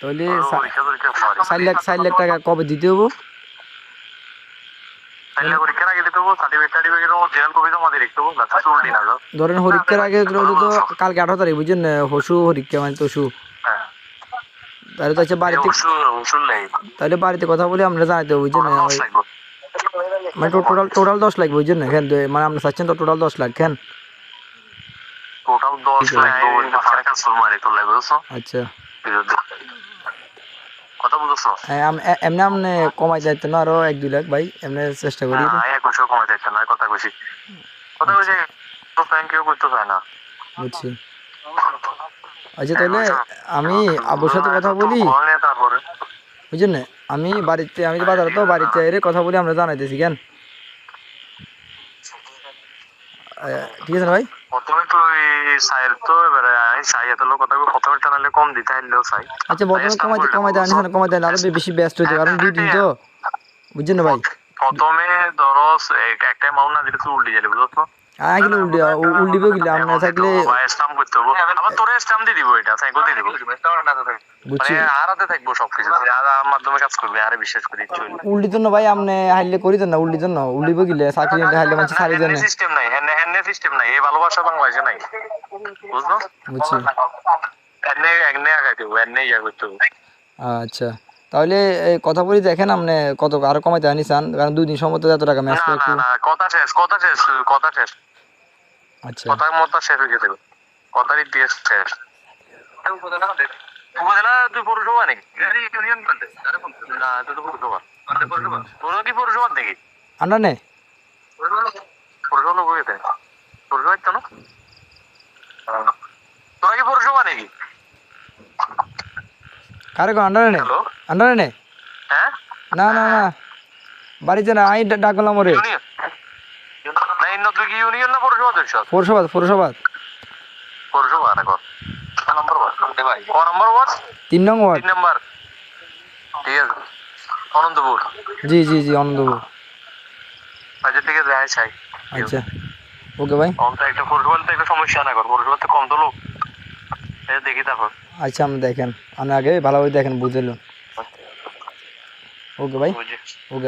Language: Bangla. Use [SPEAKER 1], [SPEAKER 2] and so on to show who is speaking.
[SPEAKER 1] তাহলে। চার লাখ চার লাখ টাকা কবে দিতে হব? ধরেন আগে তো কালকে আঠারো তারিখ বুঝছেন? হসু মানে তসু
[SPEAKER 2] হ্যাঁ।
[SPEAKER 1] তাহলে তো হচ্ছে বাড়িতে তাহলে বাড়িতে কথা বলে আমরা জানাতে হবে বুঝছেন? মানে টোটাল টোটাল দশ লাগবে বুঝছেন? না মানে আমরা চাচ্ছেন তো টোটাল দশ লাখ কেন
[SPEAKER 2] টোটাল দশ
[SPEAKER 1] আচ্ছা
[SPEAKER 2] কথা বুঝছ
[SPEAKER 1] হ্যাঁ, আম- এ- এমনি আপনি কমাই যাইতেন আরও এক দুই লাখ ভাই এমনি চেষ্টা করি।
[SPEAKER 2] না কথা কইছি। কথা কইছি তো থ্যাংক ইউ করতে চায় না।
[SPEAKER 1] বুঝছি। আচ্ছা তাহলে আমি আবুর সাথে কথা বলি। বুঝলেন আমি বাড়িতে আমি তো বাজারে তো বাড়িতে কথা বলি আমরা জানাইতেছি কেন? ঠিক আছে না ভাই?
[SPEAKER 2] প্রথমে তো সাইয়ের তো এবারে সাই এত লোক কথা প্রথমে টানালে কম দিতে হইলেও সাই
[SPEAKER 1] আচ্ছা বর্তমানে কমাইতে কমাইতে আনিস না কমাইতে আনিস, আরও বেশি ব্যস্ত হইতে কারণ দুই দিন তো বুঝছেন ভাই?
[SPEAKER 2] প্রথমে ধরো একটা অ্যামাউন্ট না দিলে তুই উল্টে যাবে বুঝছ
[SPEAKER 1] আগে উল্টে উল্টিবে গেলে আমরা থাকলে
[SPEAKER 2] স্টাম্প করতে হবে আবার তোরে স্টাম্প দিয়ে দিব এটা দিয়ে দিব?
[SPEAKER 1] বুঝছি
[SPEAKER 2] মানে হারাতে থাকব সবকিছু আর মাধ্যমে কাজ করবে আরে বিশ্বাস করি
[SPEAKER 1] উল্টি তো ভাই আপনি হাইলে করি না উল্টি না উল্টিবে গেলে চাকরি হাইলে মানুষ সারি
[SPEAKER 2] সিস্টেম হেনে সিস্টেম নাই এই ভালোবাসা বাংলাদেশে নাই। বুঝলো? এনে এনে আগাই দেবো এনে ইয়া করতে হবে
[SPEAKER 1] আচ্ছা। তাহলে কথা বলি দেখেন আপনি কত আরও কমাইতে আনি চান কারণ দুই দিন সময় তো এত টাকা ম্যাচ
[SPEAKER 2] না না কথা শেষ কথা শেষ কথা শেষ।
[SPEAKER 1] আচ্ছা।
[SPEAKER 2] কথার মতো শেষ হয়ে গেছে। কথার ইতিহাস শেষ। উপজেলা তুই পৌরসভা নাকি? ইউনিয়ন না তুই তো পৌরসভা। তোর কি পৌরসভা নাকি?
[SPEAKER 1] আন্ডা নে
[SPEAKER 2] পৌরসভা লোক হয়েছে পৌরসভা তো না তোরা কি পৌরসভা নাকি?
[SPEAKER 1] কারে কো আন্ডা নে?
[SPEAKER 2] হ্যালো?
[SPEAKER 1] আন্ডা নে?
[SPEAKER 2] হ্যাঁ?
[SPEAKER 1] না না না। বাড়িতে না আই ডাকলাম ওরে।
[SPEAKER 2] ইউনিয়ন? না তুই কি ইউনিয়ন না পৌরসভা দেখছ
[SPEAKER 1] পৌরসভা পৌরসভা।
[SPEAKER 2] পৌরসভা না কর নম্বর ওয়ার্ড? ভাই। ক নম্বর ওয়ার্ড?
[SPEAKER 1] তিন নং ওয়ার্ড।
[SPEAKER 2] তিন নম্বর। ঠিক আছে। অনন্তপুর।
[SPEAKER 1] জি জি জি আনন্দপুর
[SPEAKER 2] আচ্ছা ঠিক আছে চাই
[SPEAKER 1] আচ্ছা। ওকে ভাই।
[SPEAKER 2] একটা পৌরসভা তো একটা সমস্যা না কর তো কম তো লোক। দেখি তারপর।
[SPEAKER 1] আচ্ছা আপনি দেখেন। আমি আগে ভালোভাবে দেখেন বুঝলেন ওকে ভাই। ওকে